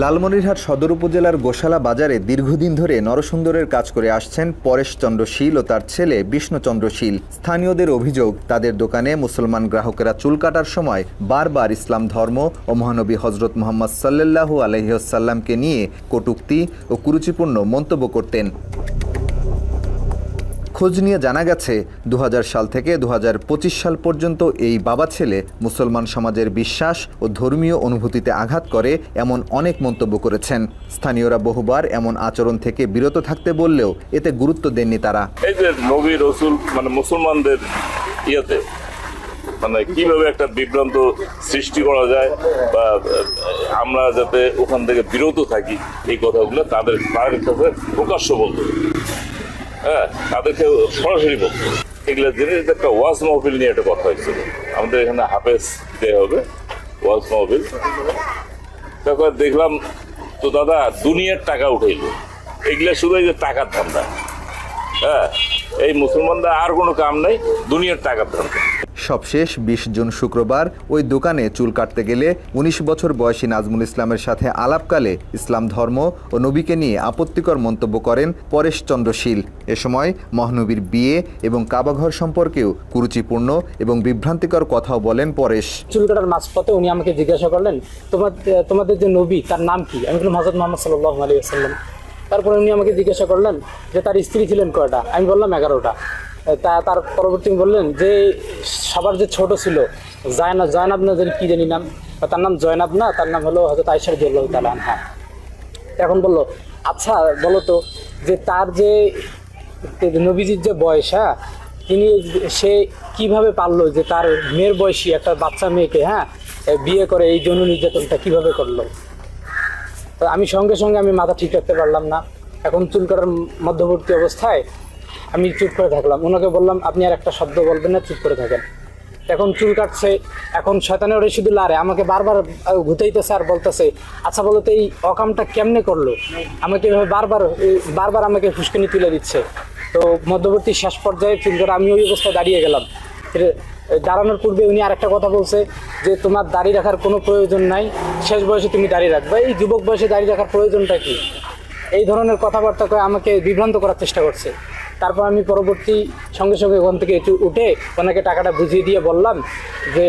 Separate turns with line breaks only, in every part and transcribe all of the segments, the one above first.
লালমনিরহাট সদর উপজেলার গোশালা বাজারে দীর্ঘদিন ধরে নরসুন্দরের কাজ করে আসছেন পরেশচন্দ্র শীল ও তার ছেলে বিষ্ণুচন্দ্র শীল। স্থানীয়দের অভিযোগ, তাদের দোকানে মুসলমান গ্রাহকেরা চুল কাটার সময় বারবার ইসলাম ধর্ম ও মহানবী হজরত মোহাম্মদ সাল্লাল্লাহু আলহিহসাল্লামকে নিয়ে কটুক্তি ও কুরুচিপূর্ণ মন্তব্য করতেন। খোঁজ নিয়ে জানা গেছে দু হাজার সাল থেকে দু হাজার পঁচিশ সাল পর্যন্ত এই বাবা ছেলে মুসলমান সমাজের বিশ্বাস ও ধর্মীয় অনুভূতিতে আঘাত করে এমন অনেক মন্তব্য করেছেন। স্থানীয়রা বহুবার এমন আচরণ থেকে বিরত থাকতে বললেও এতে গুরুত্ব দেননি তারা।
এই যে নবী রসুল মানে মুসলমানদের ইয়েতে মানে কীভাবে একটা বিভ্রান্ত সৃষ্টি করা যায় বা আমরা যাতে ওখান থেকে বিরত থাকি, এই কথাগুলো তাদের প্রকাশ্য বলতো। হ্যাঁ তাদেরকে সরাসরি বলতো এগুলো জিনিস একটা ওয়াজ মাহফিল নিয়ে একটা কথা হয়েছিল। আমাদের এখানে হাফেজ দেওয়া হবে ওয়াজ মহফিল। তারপর দেখলাম, তো দাদা, দুনিয়ার টাকা উঠাইলো। এগুলা শুধু এই যে টাকার ধান্দা। হ্যাঁ এই মুসলমানদের আর কোনো কাম নাই, দুনিয়ার টাকার ধান্দা।
সবশেষ বিশ জুন শুক্রবার ওই দোকানে চুল কাটতে গেলে ১৯ বছর বয়সী নাজমুল ইসলামের সাথে আলাপকালে ইসলাম ধর্ম ও নবীকে নিয়ে আপত্তিকর মন্তব্য করেন পরেশচন্দ্র শীল। এ সময় মহানবীর বিয়ে এবং কাবাঘর সম্পর্কেও কুরুচিপূর্ণ এবং বিভ্রান্তিকর কথাও বলেন পরেশ।
চুল কাটার মাঝপথে উনি আমাকে জিজ্ঞাসা করলেন তোমার তোমাদের যে নবী, তার নাম কি? আমি বললাম হজরত মোহাম্মদ সাল্লাহ আলী আসাল্লাম তারপরে উনি আমাকে জিজ্ঞাসা করলেন যে, তার স্ত্রী ছিলেন কয়টা? আমি বললাম, এগারোটা। তা তার পরবর্তী বললেন যে, সবার যে ছোট ছিল জয়নাব জয়নাব না জানি কি জানি নাম তার নাম জয়নাব না, তার নাম হলো হজরত আইসার জল্লাহ তালান হ্যাঁ এখন বলল আচ্ছা বলো তো, যে তার যে নবীজির যে বয়স হ্যাঁ তিনি সে কীভাবে পারল যে তার মেয়ের বয়সী একটা বাচ্চা মেয়েকে হ্যাঁ বিয়ে করে এই যৌন নির্যাতনটা কীভাবে করল? তো আমি সঙ্গে সঙ্গে আমি মাথা ঠিক রাখতে পারলাম না। এখন চুল করার মধ্যবর্তী অবস্থায় আমি চুপ করে থাকলাম। ওনাকে বললাম, আপনি আর একটা শব্দ বলবেন না, চুপ করে থাকেন। এখন চুল কাটছে, এখন শয়তানের ওরে শুধু লারে, আমাকে বারবার ঘুতাইতেছে আর বলতেছে আচ্ছা বলতো এই অকামটা কেমনে করল? আমাকে এভাবে বারবার বারবার আমাকে ফুসকুনি তুলে দিচ্ছে। তো মধ্যবর্তী শেষ পর্যায়ে, চুল কাটা আমি ওই অবস্থায় দাঁড়িয়ে গেলাম। দাঁড়ানোর পূর্বে উনি আরেকটা কথা বলছে, যে তোমার দাড়ি রাখার কোনো প্রয়োজন নাই, শেষ বয়সে তুমি দাঁড়িয়ে রাখবে। এই যুবক বয়সে দাঁড়িয়ে রাখার প্রয়োজনটা কি? এই ধরনের কথাবার্তা করে আমাকে বিভ্রান্ত করার চেষ্টা করছে। তারপর আমি পরবর্তী সঙ্গে সঙ্গে ওখান থেকে একটু উঠে ওনাকে টাকাটা বুঝিয়ে দিয়ে বললাম যে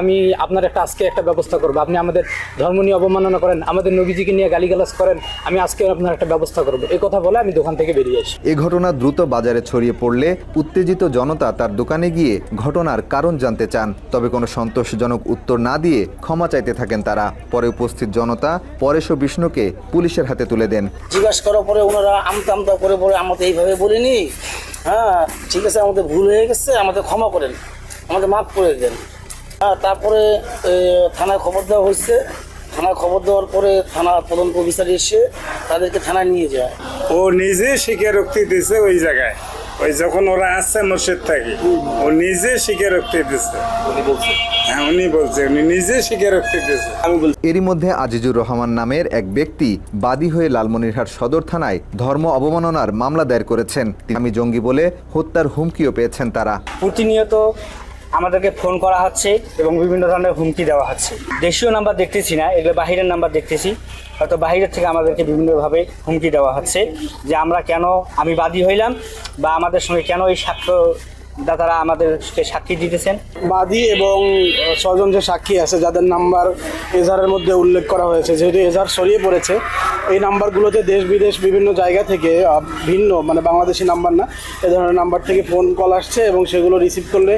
আমি আপনার একটা আজকে একটা ব্যবস্থা করব। আপনি আমাদের ধর্ম নিয়ে অবমাননা করেন আমাদের নবীজিকে নিয়ে গালিগালাজ করেন আমি আজকে আপনার একটা ব্যবস্থা করব। এই কথা বলে আমি দোকান থেকে বেরিয়ে আসি।
এ ঘটনা দ্রুত বাজারে ছড়িয়ে পড়লে উত্তেজিত জনতা তার দোকানে গিয়ে ঘটনার কারণ জানতে চান। তবে কোনো সন্তোষজনক উত্তর না দিয়ে ক্ষমা চাইতে থাকেন তারা। পরে উপস্থিত জনতা পরেশ ও বিষ্ণুকে পুলিশের হাতে তুলে দেন।
জিজ্ঞাসা করার পরে ওনারা আমতা আমতা করে পরে আমাকে এইভাবে বলিনি। হ্যাঁ ঠিক আছে আমাদের ভুল হয়ে গেছে আমাদের ক্ষমা করেন আমাদের মাফ করে দেন। তারপরে থানায় খবর দেওয়া হয়েছে। থানায় খবর দেওয়ার পরে থানা তদন্ত অফিসার এসে তাদেরকে থানায় নিয়ে যায়।
ও নিজে স্বীকারোক্তি দিছে ওই জায়গায়। ওই যখন ওরা আসছে মসজিদ থেকে ও নিজে স্বীকারোক্তি দিছে।
উনি বলছে?
হ্যাঁ উনি বলছে উনি নিজে স্বীকারোক্তি
এরই মধ্যে আজিজুর রহমান নামের এক ব্যক্তি বাদী হয়ে লালমনিরহাট সদর থানায় ধর্ম অবমাননার মামলা দায়ের করেছেন। আমি জঙ্গি বলে হত্যার হুমকিও পেয়েছেন তারা।
প্রতিনিয়ত আমাদেরকে ফোন করা হচ্ছে এবং বিভিন্ন ধরনের হুমকি দেওয়া হচ্ছে। দেশীয় নাম্বার দেখতেছি না, এগুলো বাহিরের নাম্বার দেখতেছি। হয়তো বাহিরের থেকে আমাদেরকে বিভিন্নভাবে হুমকি দেওয়া হচ্ছে যে আমরা কেন, আমি বাদী হইলাম বা আমাদের সঙ্গে কেন এই সাক্ষ্য দাতারা আমাদেরকে সাক্ষী দিতেছেন।
বাদী এবং ছজন যে সাক্ষী আছে যাদের নাম্বার এজারের মধ্যে উল্লেখ করা হয়েছে যেহেতু এজার সরিয়ে পড়েছে এই নাম্বারগুলোতে দেশ বিদেশ বিভিন্ন জায়গা থেকে ভিন্ন মানে বাংলাদেশি নাম্বার না এ ধরনের নাম্বার থেকে ফোন কল আসছে এবং সেগুলো রিসিভ করলে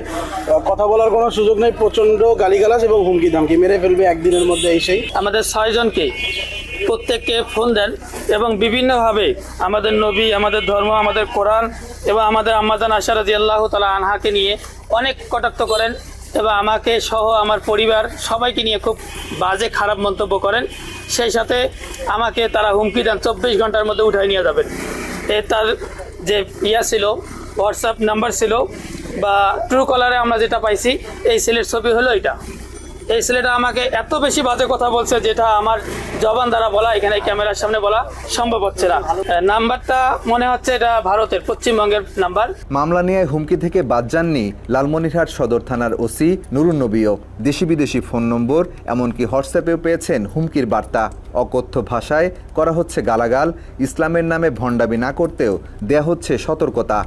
কথা বলার কোনো সুযোগ নেই প্রচণ্ড গালিগালাজ এবং হুমকি ধামকি মেরে ফেলবে একদিনের মধ্যে এই সেই
আমাদের ছয়জনকে প্রত্যেককে ফোন দেন এবং বিভিন্নভাবে আমাদের নবী, আমাদের ধর্ম, আমাদের কোরআন এবং আমাদের আম্মাজান আশারাজি আল্লাহ তালা আনহাকে নিয়ে অনেক কটাক্ত করেন এবং আমাকে সহ আমার পরিবার সবাইকে নিয়ে খুব বাজে খারাপ মন্তব্য করেন। সেই সাথে আমাকে তারা হুমকি দেন, চব্বিশ ঘণ্টার মধ্যে উঠাই নিয়ে যাবেন। এ তার যে ইয়া ছিল হোয়াটসঅ্যাপ নাম্বার ছিল বা ট্রু কলারে আমরা যেটা পাইছি, এই সেলের ছবি হলো এটা। এই ছেলেটা আমাকে এত বেশি বাজে কথা বলছে যেটা আমার জবান দ্বারা বলা, এখানে ক্যামেরার সামনে বলা সম্ভব হচ্ছে না। নাম্বারটা মনে হচ্ছে এটা ভারতের, পশ্চিমবঙ্গের নাম্বার।
মামলা নিয়ে হুমকি থেকে বাদ যাননি লালমনিরহাট সদর থানার ওসি নুরুন নবীও। দেশি বিদেশি ফোন নম্বর, এমনকি হোয়াটসঅ্যাপেও পেয়েছেন হুমকির বার্তা। অকথ্য ভাষায় করা হচ্ছে গালাগাল, ইসলামের নামে ভণ্ডামি না করতেও দেয়া হচ্ছে সতর্কতা।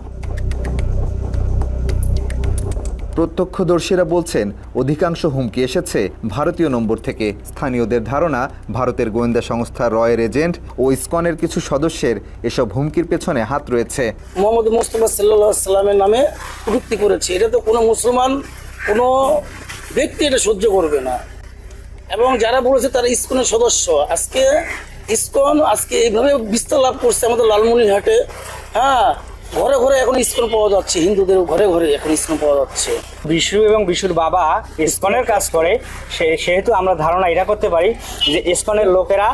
প্রত্যক্ষদর্শীরা বলছেন, অধিকাংশ হুমকি এসেছে ভারতীয় নম্বর থেকে। স্থানীয়দের ধারণা, ভারতের গোয়েন্দা সংস্থা রয়ের এজেন্ট ও ইসকনের কিছু সদস্যের এসব হুমকির পেছনে হাত রয়েছে।
মোহাম্মদ মুস্তফা সাল্লামের নামে কটূক্তি করেছে। এটা তো কোনো মুসলমান, কোনো ব্যক্তি এটা সহ্য করবে না। এবং যারা বলেছে তারা ইসকনের সদস্য। আজকে ইসকন আজকে এইভাবে বিস্তার লাভ করছে আমাদের লালমনিরহাটে। হ্যাঁ ঘরে ঘরে এখন স্কুল পাওয়া যাচ্ছে হিন্দুদের ঘরে ঘরে এখন স্কুল পাওয়া যাচ্ছে।
বিশু এবং বিশুর বাবা ইসকনের কাজ করে সে সেহেতু আমরা ধারণা এটা করতে পারি যে ইসকনের লোকেরা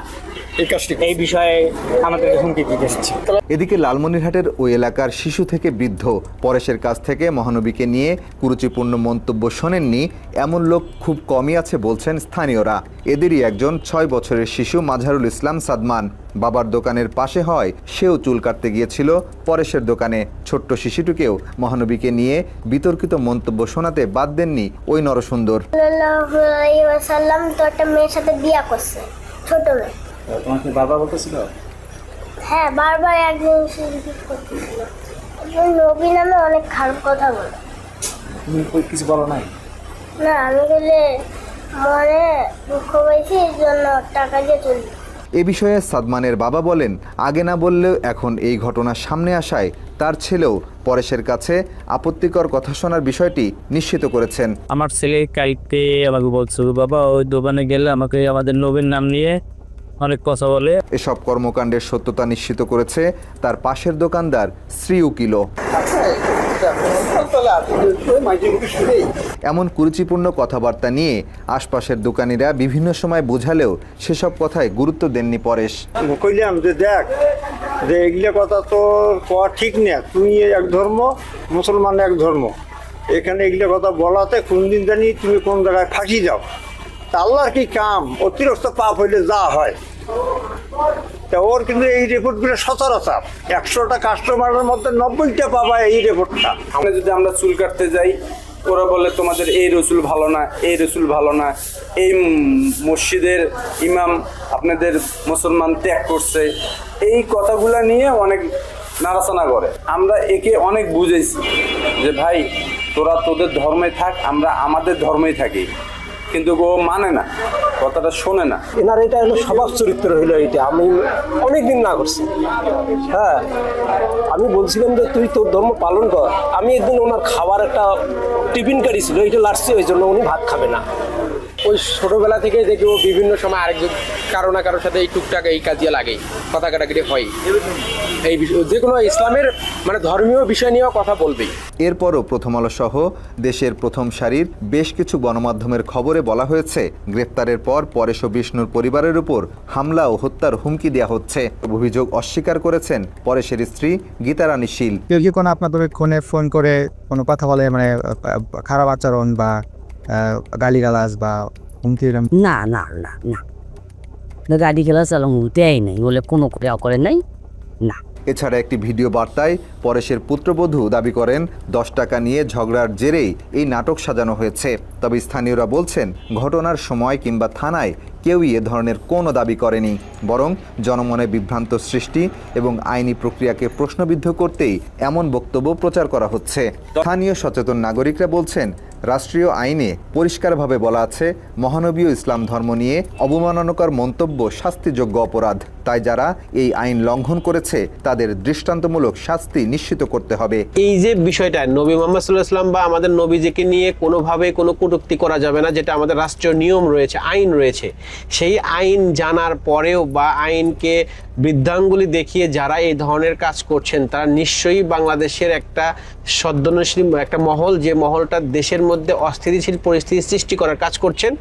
এই বিষয়ে আমাদের হুমকি দিতেছে
এদিকে লালমনিরহাটের ওই এলাকার শিশু থেকে বৃদ্ধ পরেশের কাছ থেকে মহানবীকে নিয়ে কুরুচিপূর্ণ মন্তব্য শোনেননি এমন লোক খুব কমই আছে বলছেন স্থানীয়রা। এদেরই একজন ছয় বছরের শিশু মাঝারুল ইসলাম সাদমান। বাবার দোকানের পাশে হয় সেও চুল কাটতে গিয়েছিল পরেশের দোকানে। ছোট্ট শিশুটিকেও মহানবীকে নিয়ে বিতর্কিত মন্তব্য শোনাতে বাদ দেননি ওই নরসুন্দর।
সাল্লাম তো একটা মেয়ের সাথে বিয়া করছে ছোট মেয়ে।
তোমাকে বারবার বলতেছিল?
হ্যাঁ বারবার একদিন সে repeat করতেছিল। নবী নামে অনেক খারাপ কথা বলে।
তুমি কিছু বলো নাই?
না আমি গেলে মনে দুঃখ পাইছি এই জন্য টাকা দিয়ে চলি।
এ বিষয়ে সাদমানের বাবা বলেন আগে না বললেও এখন এই ঘটনা সামনে আসায় তার ছেলেও পরেশের কাছে আপত্তিকর কথা শোনার বিষয়টি নিশ্চিত করেছেন।
আমার ছেলে কাইতে আমাকে বলছে বাবা ওই দোকানে গেলে আমাকে আমাদের নবীর নাম নিয়ে অনেক কথা বলে।
এসব কর্মকাণ্ডের সত্যতা নিশ্চিত করেছে তার পাশের দোকানদার শ্রী উকিলও। এমন কুরুচিপূর্ণ কথাবার্তা নিয়ে আশপাশের দোকানিরা বিভিন্ন সময় বোঝালেও সেসব কথায় গুরুত্ব দেননি পরেশ।
কইলাম যে দেখ, যে এগুলো কথা তো কওয়া ঠিক না, তুই এক ধর্ম, মুসলমান এক ধর্ম। এখানে এগুলো কথা বলাতে কোন দিন জানি তুমি কোন জায়গায় ফাঁসি যাও। আল্লাহর কি কাম? অতিরিক্ত পাপ হইলে যা হয়। তা ওর কিন্তু এই রিপোর্টগুলো সচরাচর। একশোটা কাস্টমারের মধ্যে নব্বইটা পাবা এই রিপোর্টটা
আমরা যদি আমরা চুল কাটতে যাই, ওরা বলে তোমাদের এই রসুল ভালো না, এই রসুল ভালো না। এই মসজিদের ইমাম আপনাদের মুসলমান ত্যাগ করছে। এই কথাগুলা নিয়ে অনেক নাড়াচানা করে। আমরা একে অনেক বুঝেছি যে ভাই, তোরা তোদের ধর্মে থাক, আমরা আমাদের ধর্মেই থাকি। কিন্তু ও মানে না, কথাটা শোনে না।
এনার এটা হলো স্বভাব চরিত্র হইল এটা আমি অনেকদিন না করছি। হ্যাঁ আমি বলছিলাম যে তুই তোর ধর্ম পালন কর। আমি একদিন ওনার খাবার একটা টিফিন কারি ছিল এটা লাস্টে, ওই জন্য উনি ভাত খাবে না।
ওই ছোটোবেলা থেকে দেখি ও বিভিন্ন সময় আরেকজন কারও না কারোর সাথে এই টুকটাক এই কাজিয়া লাগে কথা কাটাকাটি হয়। এই যে কোনো ইসলামের মানে ধর্মীয় বিষয় নিয়েও কথা বলবেই
এরপরও প্রথম আলো সহ দেশের প্রথম সারির বেশ কিছু গণমাধ্যমের খবরে বলা হয়েছে গ্রেপ্তারের পর পরেশ ও বিষ্ণুর পরিবারের উপর হামলা ও হত্যার হুমকি দেওয়া হচ্ছে। অভিযোগ অস্বীকার করেছেন পরেশের স্ত্রী গীতারানী শীল।
কেউ কি কোনো আপনাদের ফোনে ফোন করে কোনো কথা বলে মানে খারাপ আচরণ বা গালিগালাজ বা হুমকি
না না না না। গাড়ি দেয় নাই। বলে, কোনো করে নাই? না।
এছাড়া একটি ভিডিও বার্তায় পরেশের পুত্রবধূ দাবি করেন, দশ টাকা নিয়ে ঝগড়ার জেরেই এই নাটক সাজানো হয়েছে। তবে স্থানীয়রা বলছেন, ঘটনার সময় কিংবা থানায় কেউই এ ধরনের কোনো দাবি করেনি। বরং জনমনে বিভ্রান্ত সৃষ্টি এবং আইনি প্রক্রিয়াকে প্রশ্নবিদ্ধ করতেই এমন বক্তব্য প্রচার করা হচ্ছে। স্থানীয় সচেতন নাগরিকরা বলছেন রাষ্ট্রীয় আইনে পরিষ্কারভাবে বলা আছে মহানবীয় ইসলাম ধর্ম নিয়ে অবমাননাকর মন্তব্য শাস্তিযোগ্য অপরাধ। তাই যারা এই আইন লঙ্ঘন করেছে, তাদের দৃষ্টান্তমূলক শাস্তি নিশ্চিত করতে হবে।
এই যে বিষয়টা, নবী মোহাম্মদ ইসলাম বা আমাদের নবীজিকে নিয়ে কোনোভাবে কোনো কটূক্তি করা যাবে না, যেটা আমাদের রাষ্ট্রীয় নিয়ম রয়েছে, আইন রয়েছে। সেই আইন জানার পরেও বা আইনকে
বৃদ্ধাঙ্গুলি দেখিয়ে যারা এই ধরনের কাজ করছেন, তারা নিশ্চয়ই বাংলাদেশের একটা সদ্যনশীল একটা মহল, যে মহলটা দেশের মধ্যে অস্থিতিশীল পরিস্থিতি সৃষ্টি করার কাজ করছেন,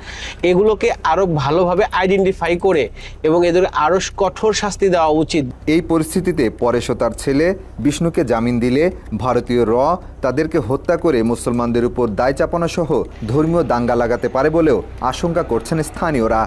এগুলোকে আরও ভালোভাবে আইডেন্টিফাই করে এবং এদের আরও কঠোর শাস্তি দেওয়া উচিত।
এই পরিস্থিতিতে পরেশ তার ছেলে বিষ্ণুকে জামিন দিলে ভারতীয় র তাদেরকে হত্যা করে মুসলমানদের উপর দায় চাপানো সহ ধর্মীয় দাঙ্গা লাগাতে পারে বলেও আশঙ্কা করছেন স্থানীয়রা।